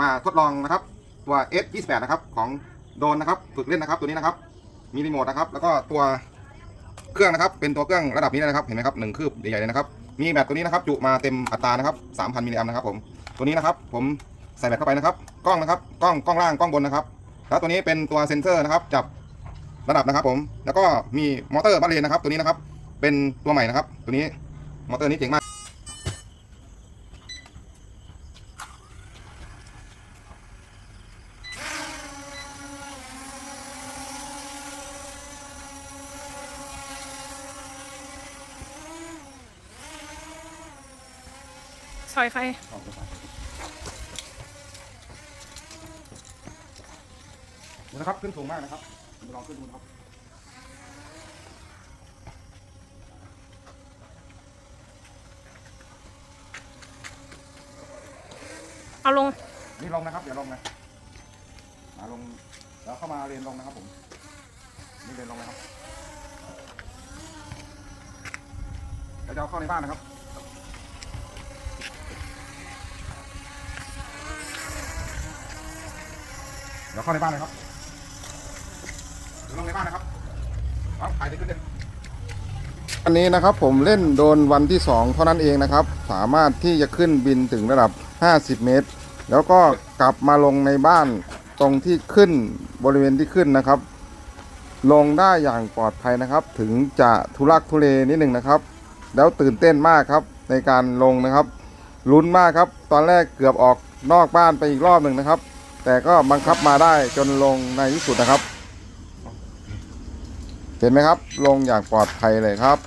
มาทดลองนะครับตัว S 2 8 นะครับของโดนนะครับฝึกเล่นนะครับตัวนี้นะครับ มีรีโมทนะครับ แล้วก็ตัวเครื่องนะครับ เป็นตัวเครื่องระดับนี้นะครับเห็นไหมครับหนึ่งคืบใหญ่ๆเลยนะครับ มีแบตตัวนี้นะครับ จุมาเต็มอัตรานะครับ3,000มิลลิแอมป์นะครับ ผมตัวนี้นะครับ ผมใส่แบตเข้าไปนะครับ กล้องนะครับกล้องกล้องล่างกล้องบนนะครับ แล้วตัวนี้เป็นตัวเซ็นเซอร์นะครับจับระดับนะครับ ผมแล้วก็มีมอเตอร์บัลเลนนะครับ ตัวนี้นะครับ เป็นตัวใหม่นะครับ ตัวนี้มอเตอร์นี้เจ๋งมาก ซอยใครดูนะครับขึ้นสูงมากนะครับลองขึ้นดูนะครับเอาลงนี่ลงนะครับอย่าลงนะมาลงแล้วเข้ามาเรียนลงนะครับผมนี่เรียนลงนะครับเดี๋ยวจะเอาเข้าในบ้านนะครับ เดี๋ยวเข้าในบ้านเลยครับเดี๋ยวลงในบ้านนะครับเอาถ่ายไปขึ้นเลยอันนี้นะครับผมเล่นโดนวันที่ 2 เท่านั้นเองนะครับ สามารถที่จะขึ้นบินถึงระดับ 50 เมตร แล้วก็กลับมาลงในบ้านตรงที่ขึ้นบริเวณที่ขึ้นนะครับ ลงได้อย่างปลอดภัยนะครับ ถึงจะทุลักทุเลนิดหนึ่งนะครับ แล้วตื่นเต้นมากครับในการลงนะครับลุ้นมากครับ ตอนแรกเกือบออกนอกบ้านไปอีกรอบหนึ่งนะครับ แต่ก็บังคับมาได้จนลงในที่สุดนะครับ เห็นไหมครับ ลงอย่างปลอดภัยเลยครับ